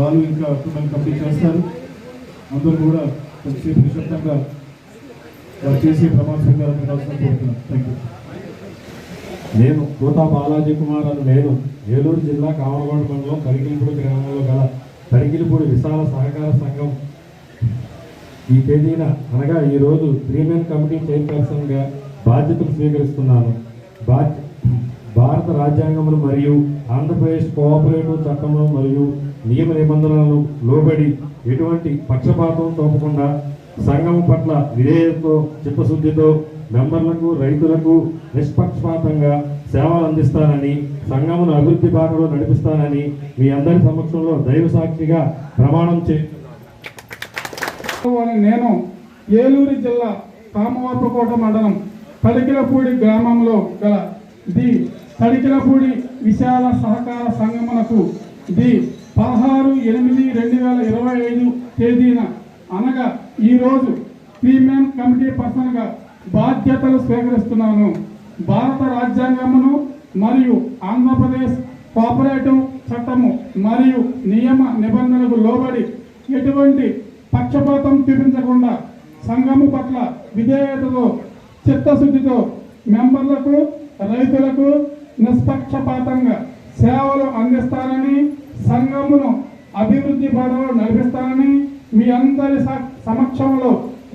బాలు ఇంకా అక్రమం కంప్లీట్ చేస్తారు. అందరూ కూడా కొంచెంసేపు నిశ్శబ్దంగా వారు చేసే ప్రమాణ స్వీకారం కోరుతున్నాను థ్యాంక్ యూ నేను కోటా బాలాజీ కుమార్ అని నేను ఏలూరు జిల్లా కామలగొండ మండలం తరికిలిపూడి గ్రామంలో గల తరికిలిపూడి విశాల సహకార సంఘం. ఈ తేదీన అనగా ఈరోజు ప్రీమియం కమిటీ చైర్పర్సన్గా బాధ్యతలు స్వీకరిస్తున్నాను. బాధ్య భారత రాజ్యాంగములు మరియు ఆంధ్రప్రదేశ్ కోఆపరేటివ్ చట్టములు మరియు నియమ నిబంధనలను లోబడి ఎటువంటి పక్షపాతం తోపకుండా సంఘం పట్ల విధేయతతో చిత్తశుద్ధితో మెంబర్లకు రైతులకు నిష్పక్షపాతంగా సేవలు అందిస్తానని సంఘమును అభివృద్ధి బాటలో నడిపిస్తానని మీ అందరి సమక్షంలో దైవ సాక్షిగా ప్రమాణం చే నేను ఏలూరు జిల్లా కామవాపకోట మండలం తడికిలపూడి గ్రామంలో గల ది తడికిలపూడి విశాల సహకార సంఘమునకు ది పదహారు ఎనిమిది రెండు వేల ఇరవై ఐదు తేదీన అనగా ఈరోజు ప్రీమియం కమిటీ పర్సన్గా బాధ్యతలు స్వీకరిస్తున్నాను. భారత రాజ్యాంగమును మరియు ఆంధ్రప్రదేశ్ కోఆపరేటివ్ చట్టము మరియు నియమ నిబంధనలకు లోబడి ఎటువంటి పక్షపాతం చూపించకుండా సంఘము పట్ల విధేయతతో చిత్తశుద్ధితో మెంబర్లకు రైతులకు నిష్పక్షపాతంగా సేవలు అందిస్తానని సంఘమును అభివృద్ధి పదలో నడిపిస్తానని మీ అందరి సా- సమక్షంలో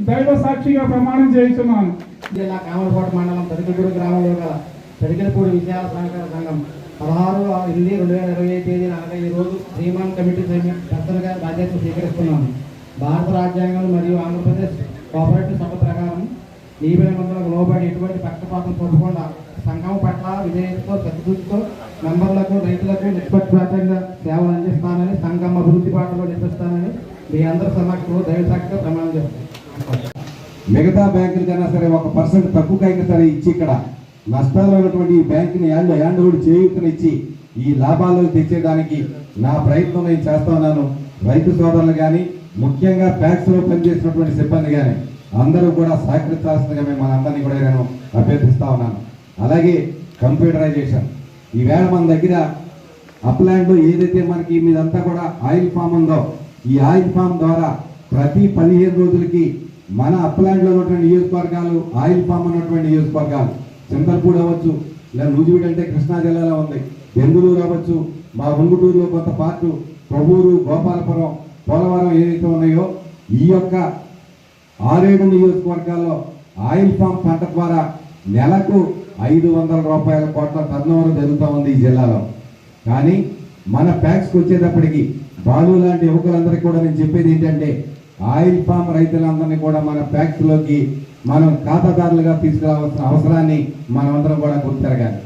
దైవ సాక్షిగా ప్రమాణం చేస్తున్నాను జిల్లా కామలపాటు మండలం తడికలపూడి గ్రామంలో గల తడికలపూడి విజయాల సహకార సంఘం పదహారు ఎనిమిది రెండు వేల ఇరవై ఐదు తేదీన అనగా ఈ రోజు శ్రీమాన్ కమిటీ పెద్దలుగా బాధ్యత స్వీకరిస్తున్నాను. భారత రాజ్యాంగం మరియు ఆంధ్రప్రదేశ్ కోఆపరేటివ్ సభ ప్రకారం నియమ నిబంధనలకు లోబడి ఎటువంటి పక్షపాతం చూపకుండా సంఘం పట్ల విధేయతతో ప్రతిదూతో మెంబర్లకు రైతులకు నిష్పక్షపాతంగా సేవలు అందిస్తానని సంఘం అభివృద్ధి పాటలో నిర్మిస్తానని మీ అందరి సమక్షంలో దైవసాక్షిగా ప్రమాణం చేస్తాను మిగతా బ్యాంకుల కన్నా సరే ఒక పర్సెంట్ తక్కువకైనా సరే ఇచ్చి ఇక్కడ నష్టాల్లో ఉన్నటువంటి ఈ బ్యాంకుని హ్యాండ్ యాండ్ కూడా చేయూతనిచ్చి ఈ లాభాలు తెచ్చేయడానికి నా ప్రయత్నం నేను చేస్తా ఉన్నాను. రైతు సోదరులు కానీ ముఖ్యంగా ప్యాక్స్లో పనిచేసినటువంటి సిబ్బంది కానీ అందరూ కూడా సహకరించాల్సిందిగా మేము మనందరినీ కూడా నేను అభ్యర్థిస్తా ఉన్నాను. అలాగే కంప్యూటరైజేషన్. ఈవేళ మన దగ్గర అప్లాండ్ ఏదైతే మనకి మీదంతా కూడా ఆయిల్ ఫామ్ ఉందో ఈ ఆయిల్ ఫామ్ ద్వారా ప్రతి పదిహేను రోజులకి మన అప్లాండ్లో ఉన్నటువంటి నియోజకవర్గాలు ఆయిల్ ఫామ్ ఉన్నటువంటి నియోజకవర్గాలు చింతల్పూడి అవ్వచ్చు లేదా నూజివీడు అంటే కృష్ణా జిల్లాలో ఉంది బెంగుళూరు అవ్వచ్చు మా ఉంగుటూరులో కొంత పాటు కొవ్వూరు గోపాలపురం పోలవరం ఏదైతే ఉన్నాయో ఈ యొక్క ఆరేడు నియోజకవర్గాల్లో ఆయిల్ ఫామ్ పంట ద్వారా నెలకు ఐదు వందల రూపాయల కోట్ల టర్నోవర్ జరుగుతూ ఉంది ఈ జిల్లాలో. కానీ మన ప్యాక్స్కి వచ్చేటప్పటికి బాలు లాంటి యువకులందరికీ కూడా నేను చెప్పేది ఏంటంటే ఆయిల్ ఫామ్ రైతులందరినీ కూడా మన ప్యాక్స్లోకి మనం ఖాతాదారులుగా తీసుకురావాల్సిన అవసరాన్ని మనమందరం కూడా గుర్తిరగాలి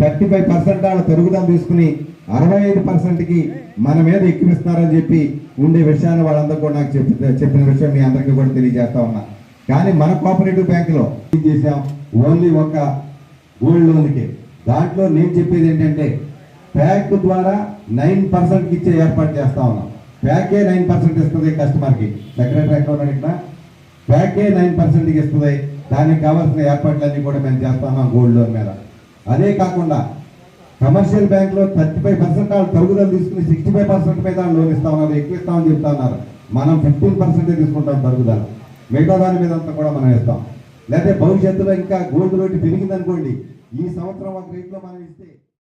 థర్టీ ఫైవ్ పర్సెంట్ వాళ్ళ తరుగుదల తీసుకుని అరవై ఐదు పర్సెంట్కి మన మీద ఎక్కిస్తున్నారని చెప్పి ఉండే విషయాన్ని వాళ్ళందరూ కూడా నాకు చెప్పిన విషయం మీ అందరికీ కూడా తెలియజేస్తా ఉన్నా. కానీ మన కోఆపరేటివ్ బ్యాంకులో ఏం చేసాం ఓన్లీ ఒక గోల్డ్ లోన్కి. దాంట్లో నేను చెప్పేది ఏంటంటే ప్యాక్ ద్వారా నైన్ పర్సెంట్కి ఇచ్చే ఏర్పాటు చేస్తా ఉన్నాం. ప్యాకే నైన్ పర్సెంట్ ఇస్తుంది కస్టమర్కి. సెక్రటరీ అకౌంట్ ఇక్కడ ప్యాకే నైన్ పర్సెంట్కి ఇస్తుంది. దానికి కావాల్సిన ఏర్పాట్లన్నీ కూడా మేము చేస్తా గోల్డ్ లోన్ మీద. అదే కాకుండా కమర్షియల్ బ్యాంక్లో థర్టీ ఫైవ్ పర్సెంట్ వాళ్ళు తరుగుదల తీసుకుని సిక్స్టీ ఫైవ్ పర్సెంట్ మీద లోన్ ఇస్తా ఉన్నారు ఎక్కువ ఇస్తామని చెప్తా ఉన్నారు. మనం ఫిఫ్టీన్ పర్సెంటే తీసుకుంటాం తరుగుదల. మిగతా దాని మీద అంతా కూడా మనం ఇస్తాం లేకపోతే భవిష్యత్తులో ఇంకా గోల్డ్ రేటు పెరిగిందనుకోండి ఈ సంవత్సరం ఒక రేట్లో మనం ఇస్తే